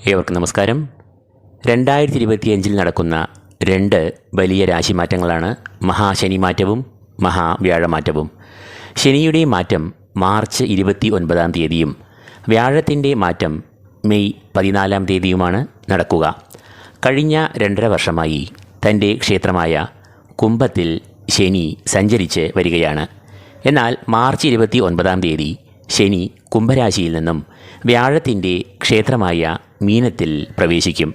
ഏവർക്കും നമസ്കാരം. രണ്ടായിരത്തി ഇരുപത്തിയഞ്ചിൽ നടക്കുന്ന രണ്ട് വലിയ രാശി മാറ്റങ്ങളാണ് രാശിമാറ്റങ്ങളാണ് മഹാശനിമാറ്റവും മഹാവ്യാഴമാറ്റവും. ശനിയുടെ മാറ്റം മാർച്ച് ഇരുപത്തി ഒൻപതാം തീയതിയും വ്യാഴത്തിന്റെ മാറ്റം മെയ് പതിനാലാം തീയതിയുമാണ് നടക്കുക. കഴിഞ്ഞ രണ്ടര വർഷമായി തന്റെ ക്ഷേത്രമായ കുംഭത്തിൽ ശനി സഞ്ചരിച്ച് വരികയാണ്. എന്നാൽ മാർച്ച് ഇരുപത്തി ഒൻപതാം തീയതി ശനി കുംഭരാശിയിൽ നിന്നും വ്യാഴത്തിന്റെ ക്ഷേത്രമായ മീനത്തിൽ പ്രവേശിക്കും.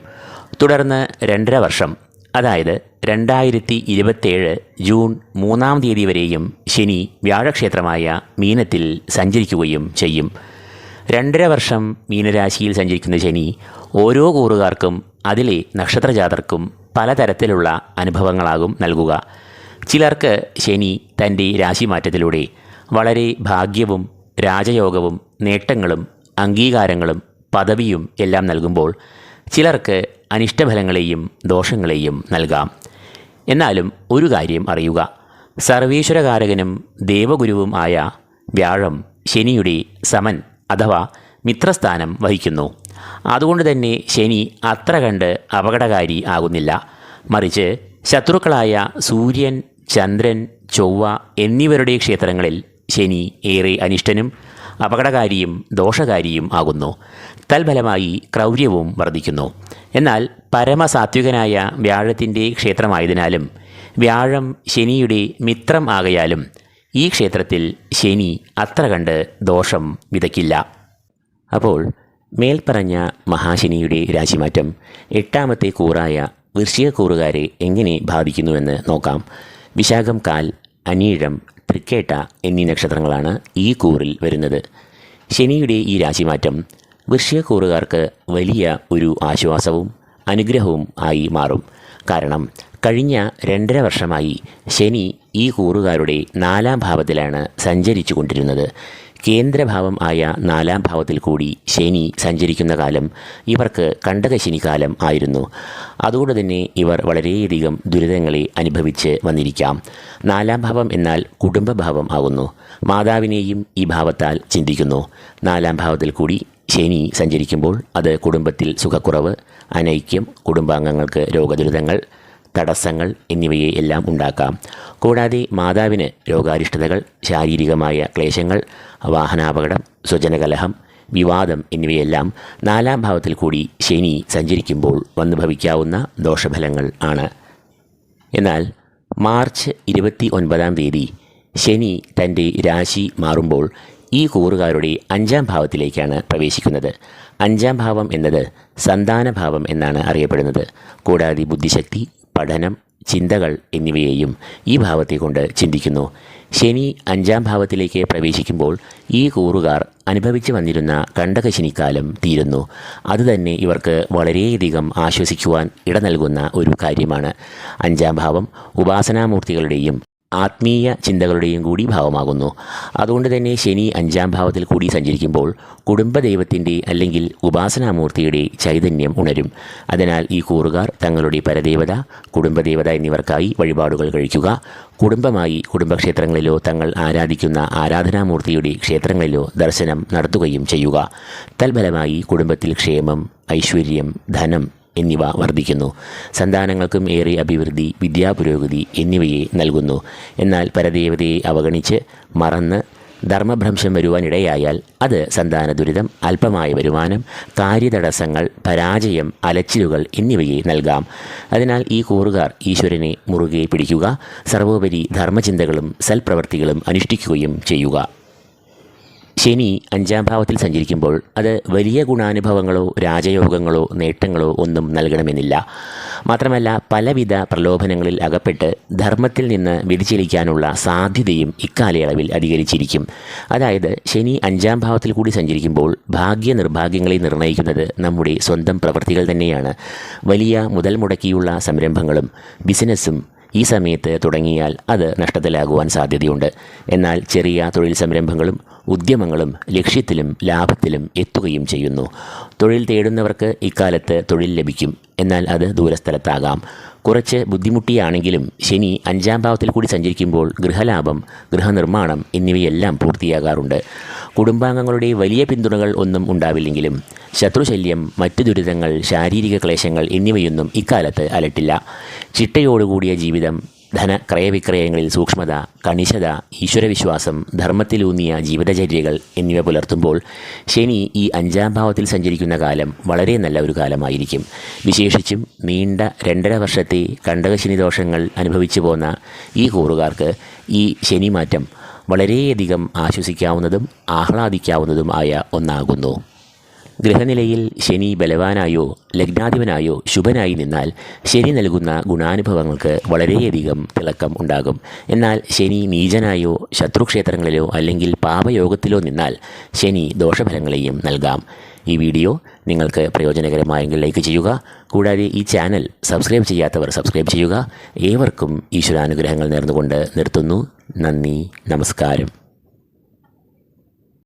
തുടർന്ന് രണ്ടര വർഷം അതായത് രണ്ടായിരത്തി ഇരുപത്തേഴ് ജൂൺ മൂന്നാം തീയതി വരെയും ശനി വ്യാഴക്ഷേത്രമായ മീനത്തിൽ സഞ്ചരിക്കുകയും ചെയ്യും. രണ്ടര വർഷം മീനരാശിയിൽ സഞ്ചരിക്കുന്ന ശനി ഓരോ കൂറുകാർക്കും അതിലെ നക്ഷത്രജാതർക്കും പലതരത്തിലുള്ള അനുഭവങ്ങളാകും നൽകുക. ചിലർക്ക് ശനി തന്റെ രാശിമാറ്റത്തിലൂടെ വളരെ ഭാഗ്യവും രാജയോഗവും നേട്ടങ്ങളും അംഗീകാരങ്ങളും പദവിയും എല്ലാം നൽകുമ്പോൾ ചിലർക്ക് അനിഷ്ടഫലങ്ങളെയും ദോഷങ്ങളെയും നൽകാം. എന്നാലും ഒരു കാര്യം അറിയുക. സർവീശ്വരകാരകനും ദേവഗുരുവും ആയ വ്യാഴം ശനിയുടെ സമൻ അഥവാ മിത്രസ്ഥാനം വഹിക്കുന്നു. അതുകൊണ്ട് തന്നെ ശനി അത്ര കണ്ട് അപകടകാരി ആകുന്നില്ല. മറിച്ച് ശത്രുക്കളായ സൂര്യൻ ചന്ദ്രൻ ചൊവ്വ എന്നിവരുടെ ക്ഷേത്രങ്ങളിൽ ശനി ഏറെ അനിഷ്ടനും അപകടകാരിയും ദോഷകാരിയും ആകുന്നു. തൽഫലമായി ക്രൗര്യവും വർദ്ധിക്കുന്നു എന്നാൽ പരമസാത്വികനായ വ്യാഴത്തിന്റെ ക്ഷേത്രമായതിനാലും വ്യാഴം ശനിയുടെ മിത്രം ആകയാലും ഈ ക്ഷേത്രത്തിൽ ശനി അത്ര കണ്ട് ദോഷം വിതയ്ക്കില്ല. അപ്പോൾ മേൽപ്പറഞ്ഞ മഹാശനിയുടെ രാശിമാറ്റം എട്ടാമത്തെ കൂറായ വൃശ്ചിക കൂറുകാരെ എങ്ങനെ ബാധിക്കുന്നുവെന്ന് നോക്കാം. വിശാഖം കാൽ അനീഴം തൃക്കേട്ട എന്നീ നക്ഷത്രങ്ങളാണ് ഈ കൂറിൽ വരുന്നത്. ശനിയുടെ ഈ രാശിമാറ്റം വൃശ്ചികക്കൂറുകാർക്ക് വലിയ ഒരു ആശ്വാസവും അനുഗ്രഹവും ആയി മാറും. കാരണം കഴിഞ്ഞ രണ്ടര വർഷമായി ശനി ഈ കൂറുകാരുടെ നാലാം ഭാവത്തിലാണ് സഞ്ചരിച്ചു കൊണ്ടിരുന്നത്. കേന്ദ്രഭാവം ആയ നാലാം ഭാവത്തിൽ കൂടി ശനി സഞ്ചരിക്കുന്ന കാലം ഇവർക്ക് കണ്ടകശനി കാലം ആയിരുന്നു. അതുകൊണ്ട് തന്നെ ഇവർ വളരെയധികം ദുരിതങ്ങളെ അനുഭവിച്ച് വന്നിരിക്കാം. നാലാം ഭാവം എന്നാൽ കുടുംബഭാവം ആകുന്നു. മാതാവിനെയും ഈ ഭാവത്താൽ ചിന്തിക്കുന്നു. നാലാം ഭാവത്തിൽ കൂടി ശനി സഞ്ചരിക്കുമ്പോൾ അത് കുടുംബത്തിൽ സുഖക്കുറവ് അനൈക്യം കുടുംബാംഗങ്ങൾക്ക് രോഗദുരിതങ്ങൾ തടസ്സങ്ങൾ എന്നിവയെ എല്ലാം ഉണ്ടാക്കാം. കൂടാതെ മാതാവിന് രോഗാരിഷ്ടതകൾ ശാരീരികമായ ക്ലേശങ്ങൾ വാഹനാപകടം സ്വജനകലഹം വിവാദം എന്നിവയെല്ലാം നാലാം ഭാവത്തിൽ കൂടി ശനി സഞ്ചരിക്കുമ്പോൾ വന്നു ഭവിക്കാവുന്ന ദോഷഫലങ്ങൾ ആണ്. എന്നാൽ മാർച്ച് ഇരുപത്തി ഒൻപതാം തീയതി ശനി തന്റെ രാശി മാറുമ്പോൾ ഈ കൂറുകാരുടെ അഞ്ചാം ഭാവത്തിലേക്കാണ് പ്രവേശിക്കുന്നത്. അഞ്ചാം ഭാവം എന്നത് സന്താനഭാവം എന്നാണ് അറിയപ്പെടുന്നത്. കൂടാതെ ബുദ്ധിശക്തി പഠനം ചിന്തകൾ എന്നിവയെയും ഈ ഭാവത്തെ കൊണ്ട് ചിന്തിക്കുന്നു. ശനി അഞ്ചാം ഭാവത്തിലേക്ക് പ്രവേശിക്കുമ്പോൾ ഈ കൂറുകാർ അനുഭവിച്ചു വന്നിരുന്ന കണ്ടകശനിക്കാലം തീരുന്നു. അതുതന്നെ ഇവർക്ക് വളരെയധികം ആശ്വസിക്കുവാൻ ഇട നൽകുന്ന ഒരു കാര്യമാണ്. അഞ്ചാം ഭാവം ഉപാസനാമൂർത്തികളുടെയും ആത്മീയ ചിന്തകളുടെയും കൂടി ഭാവമാകുന്നു. അതുകൊണ്ട് തന്നെ ശനി അഞ്ചാം ഭാവത്തിൽ കൂടി സഞ്ചരിക്കുമ്പോൾ കുടുംബദൈവത്തിന്റെ അല്ലെങ്കിൽ ഉപാസനാമൂർത്തിയുടെ ചൈതന്യം ഉണരും. അതിനാൽ ഈ കൂറുകാർ തങ്ങളുടെ പരദേവത കുടുംബദേവത എന്നിവർക്കായി വഴിപാടുകൾ കഴിക്കുക. കുടുംബമായി കുടുംബക്ഷേത്രങ്ങളിലോ തങ്ങൾ ആരാധിക്കുന്ന ആരാധനാമൂർത്തിയുടെ ക്ഷേത്രങ്ങളിലോ ദർശനം നടത്തുകയും ചെയ്യുക. തൽഫലമായി കുടുംബത്തിൽ ക്ഷേമം ഐശ്വര്യം ധനം എന്നിവ വർദ്ധിക്കുന്നു. സന്താനങ്ങൾക്കും ഏറെ അഭിവൃദ്ധി വിദ്യാപുരോഗതി എന്നിവയെ നൽകുന്നു. എന്നാൽ പരദേവതയെ അവഗണിച്ച് മറന്ന് ധർമ്മഭ്രംശം വരുവാനിടയായാൽ അത് സന്താന ദുരിതം അല്പമായ വരുമാനം കാര്യതടസ്സങ്ങൾ പരാജയം അലച്ചിലുകൾ എന്നിവയെ നൽകാം. അതിനാൽ ഈ കൂറുകാർ ഈശ്വരനെ മുറുകെ പിടിക്കുക സർവോപരി ധർമ്മചിന്തകളും സൽപ്രവർത്തികളും അനുഷ്ഠിക്കുകയും ചെയ്യുക. ശനി അഞ്ചാം ഭാവത്തിൽ സഞ്ചരിക്കുമ്പോൾ അത് വലിയ ഗുണാനുഭവങ്ങളോ രാജയോഗങ്ങളോ നേട്ടങ്ങളോ ഒന്നും നൽകണമെന്നില്ല. മാത്രമല്ല പലവിധ പ്രലോഭനങ്ങളിൽ അകപ്പെട്ട് ധർമ്മത്തിൽ നിന്ന് വ്യതിചലിക്കാനുള്ള സാധ്യതയും ഇക്കാലയളവിൽ അധികരിച്ചിരിക്കും. അതായത് ശനി അഞ്ചാം ഭാവത്തിൽ കൂടി സഞ്ചരിക്കുമ്പോൾ ഭാഗ്യ നിർഭാഗ്യങ്ങളെ നിർണയിക്കുന്നത് നമ്മുടെ സ്വന്തം പ്രവൃത്തികൾ തന്നെയാണ്. വലിയ മുതൽ മുടക്കിയുള്ള സംരംഭങ്ങളും ബിസിനസ്സും ഈ സമയത്ത് തുടങ്ങിയാൽ അത് നഷ്ടത്തിലാകുവാൻ സാധ്യതയുണ്ട്. എന്നാൽ ചെറിയ തൊഴിൽ സംരംഭങ്ങളും ഉദ്യമങ്ങളും ലക്ഷ്യത്തിലും ലാഭത്തിലും എത്തുകയും ചെയ്യുന്നു. തൊഴിൽ തേടുന്നവർക്ക് ഇക്കാലത്ത് തൊഴിൽ ലഭിക്കും. എന്നാൽ അത് ദൂരസ്ഥലത്താകാം. കുറച്ച് ബുദ്ധിമുട്ടിയാണെങ്കിലും ശനി അഞ്ചാം ഭാവത്തിൽ കൂടി സഞ്ചരിക്കുമ്പോൾ ഗൃഹലാഭം ഗൃഹനിർമ്മാണം എന്നിവയെല്ലാം പൂർത്തിയാകാറുണ്ട്. കുടുംബാംഗങ്ങളുടെ വലിയ പിന്തുണകൾ ഒന്നും ഉണ്ടാവില്ലെങ്കിലും ശത്രുശല്യം മറ്റു ദുരിതങ്ങൾ ശാരീരിക ക്ലേശങ്ങൾ എന്നിവയൊന്നും ഇക്കാലത്ത് അലട്ടില്ല. ചിട്ടയോടുകൂടിയ ജീവിതം ധന ക്രയവിക്രയങ്ങളിൽ സൂക്ഷ്മത കണിശത ഈശ്വരവിശ്വാസം ധർമ്മത്തിലൂന്നിയ ജീവിതചര്യകൾ എന്നിവ പുലർത്തുമ്പോൾ ശനി ഈ അഞ്ചാം ഭാവത്തിൽ സഞ്ചരിക്കുന്ന കാലം വളരെ നല്ല ഒരു കാലമായിരിക്കും. വിശേഷിച്ചും നീണ്ട രണ്ടര വർഷത്തെ കണ്ടകശനി ദോഷങ്ങൾ അനുഭവിച്ചു പോന്ന ഈ കൂറുകാർക്ക് ഈ ശനിമാറ്റം വളരെയധികം ആശ്വസിക്കാവുന്നതും ആഹ്ലാദിക്കാവുന്നതും ആയ ഒന്നാകുന്നു. ഗ്രഹനിലയിൽ ശനി ബലവാനായോ ലഗ്നാധിപനായോ ശുഭനായി നിന്നാൽ ശനി നൽകുന്ന ഗുണാനുഭവങ്ങൾക്ക് വളരെയധികം തിളക്കം ഉണ്ടാകും. എന്നാൽ ശനി നീചനായോ ശത്രുക്ഷേത്രങ്ങളിലോ അല്ലെങ്കിൽ പാപയോഗത്തിലോ നിന്നാൽ ശനി ദോഷഫലങ്ങളെയും നൽകാം. ഈ വീഡിയോ നിങ്ങൾക്ക് പ്രയോജനകരമായെങ്കിൽ ലൈക്ക് ചെയ്യുക. കൂടാതെ ഈ ചാനൽ സബ്സ്ക്രൈബ് ചെയ്യാത്തവർ സബ്സ്ക്രൈബ് ചെയ്യുക. ഏവർക്കും ഈശ്വരാനുഗ്രഹങ്ങൾ നേർന്നുകൊണ്ട് നിർത്തുന്നു. നന്ദി നമസ്കാരം.